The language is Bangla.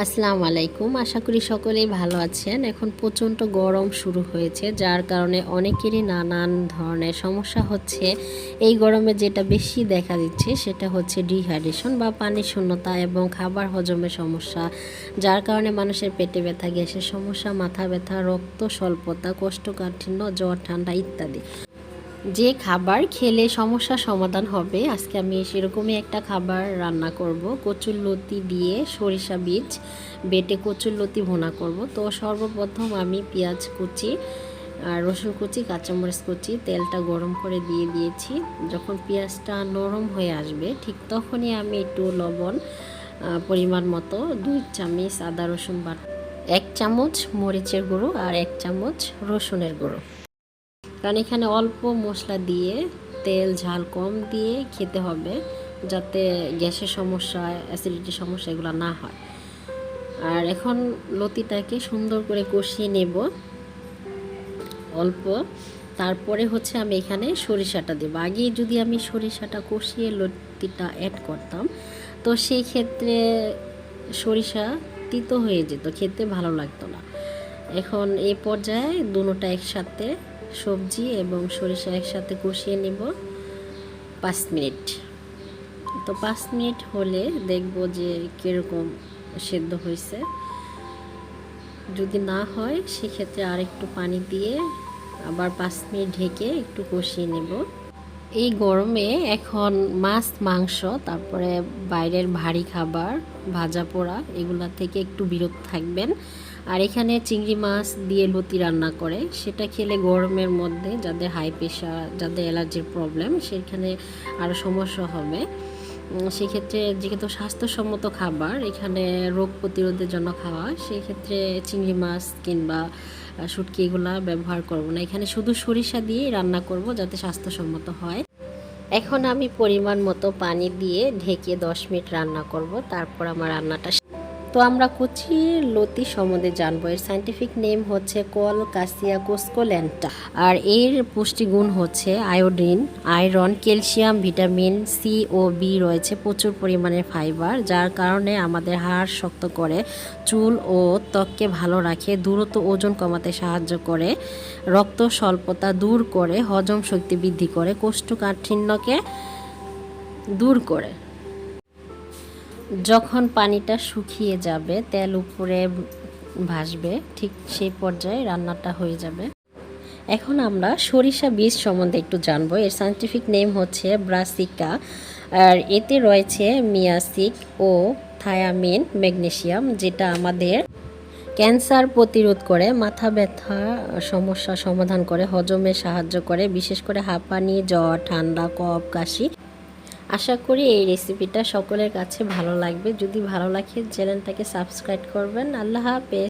আসসালামু আলাইকুম আশা করি সকলেই ভালো আছেন। এখন প্রচণ্ড গরম শুরু হয়েছে, যার কারণে অনেকেরই নানান ধরনের সমস্যা হচ্ছে। এই গরমে যেটা বেশি দেখা দিচ্ছে সেটা হচ্ছে ডিহাইড্রেশন বা পানি শূন্যতা এবং খাবার হজমের সমস্যা, যার কারণে মানুষের পেটে ব্যথা, গ্যাসের সমস্যা, মাথা ব্যথা, রক্ত স্বল্পতা, কোষ্ঠকাঠিন্য, জ্বর, ঠান্ডা ইত্যাদি। যে খাবার খেলে সমস্যার সমাধান হবে, আজকে আমি সেরকমই একটা খাবার রান্না করব। কচুর লতি দিয়ে সরিষা বীজ বেটে কচুর লতি ভুনা করব। তো সর্বপ্রথম আমি পেঁয়াজ কুচি আর রসুন কুচি, কাঁচামরিচ কুচি তেলটা গরম করে দিয়ে দিয়েছি। যখন পেঁয়াজটা নরম হয়ে আসবে, ঠিক তখনই আমি একটু লবণ পরিমাণ মতো দুই চামচ আদা রসুন বাট, এক চামচ মরিচের গুঁড়ো আর এক চামচ রসুনের গুঁড়ো। কারণ এখানে অল্প মশলা দিয়ে তেল, ঝাল কম দিয়ে খেতে হবে যাতে গ্যাসের সমস্যা, অ্যাসিডিটির সমস্যা এগুলো না হয়। আর এখন লতিটাকে সুন্দর করে কষিয়ে নেব অল্প। তারপরে হচ্ছে আমি এখানে সরিষাটা দেবো। আগে যদি আমি সরিষাটা কষিয়ে লতিটা অ্যাড করতাম, তো সেই ক্ষেত্রে সরিষা তিতো হয়ে যেত, খেতে ভালো লাগতো না। এখন এই পর্যায়ে দুটোটা একসাথে সবজি এবং সরিষা একসাথে কষিয়ে নেব পাঁচ মিনিট। তো পাঁচ মিনিট হলে দেখব যে কীরকম সেদ্ধ হয়েছে। যদি না হয়, সেক্ষেত্রে আর একটু পানি দিয়ে আবার পাঁচ মিনিট ঢেকে একটু কষিয়ে নেব। এই গরমে এখন মাছ, মাংস, তারপরে বাইরের ভারী খাবার, ভাজা পোড়া, এগুলা থেকে একটু বিরত থাকবেন। আর এখানে চিংড়ি মাছ দিয়ে লতি রান্না করে, সেটা খেলে গরমের মধ্যে যাদের হাই প্রেশার যাদের অ্যালার্জির প্রবলেম সেখানে আরও সমস্যা হবে। সেক্ষেত্রে যেহেতু স্বাস্থ্যসম্মত খাবার, এখানে রোগ প্রতিরোধের জন্য খাওয়া, সেক্ষেত্রে চিংড়ি মাছ কিংবা শুটকি এগুলা ব্যবহার করব না। এখানে শুধু সরিষা দিয়ে রান্না করব যাতে স্বাস্থ্যসম্মত হয়। এখন আমি পরিমাণ মতো পানি দিয়ে ঢেকে দশ মিনিট রান্না করব। তারপর আমার রান্নাটা তো আমরা কুচি লতি সম্বন্ধে জানব। এর সাইন্টিফিক নেম হচ্ছে কল কাসিয়া কোস্কোল্যান্টা আর এর পুষ্টিগুণ হচ্ছে iodine, iron, calcium, vitamin C ও বি রয়েছে প্রচুর পরিমাণে ফাইবার, যার কারণে আমাদের হাড় শক্ত করে, চুল ও ত্বককে ভালো রাখে দ্রুত ওজন কমাতে সাহায্য করে, রক্ত স্বল্পতা দূর করে, হজম শক্তি বৃদ্ধি করে, কোষ্ঠকাঠিন্যকে দূর করে। যখন পানিটা শুকিয়ে যাবে, তেল উপরে ভাসবে, ঠিক সেই পর্যায়ে রান্নাটা হয়ে যাবে। এখন আমরা সরিষা বীজ সম্বন্ধে একটু জানব। এর সায়েন্টিফিক নেম হচ্ছে ব্রাসিকা, আর এতে রয়েছে মিয়াসিক ও থায়ামিন ম্যাগনেশিয়াম যেটা আমাদের ক্যান্সার প্রতিরোধ করে, মাথা ব্যথা, সমস্যা সমাধান করে, হজমে সাহায্য করে, বিশেষ করে হাঁপানি, জ্বর, ঠান্ডা, কফ, কাশি। আশা করি এই রেসিপিটা সকলের কাছে ভালো লাগবে। যদি ভালো লাগে চ্যানেলটাকে সাবস্ক্রাইব করবেন। আল্লাহ হাফেজ।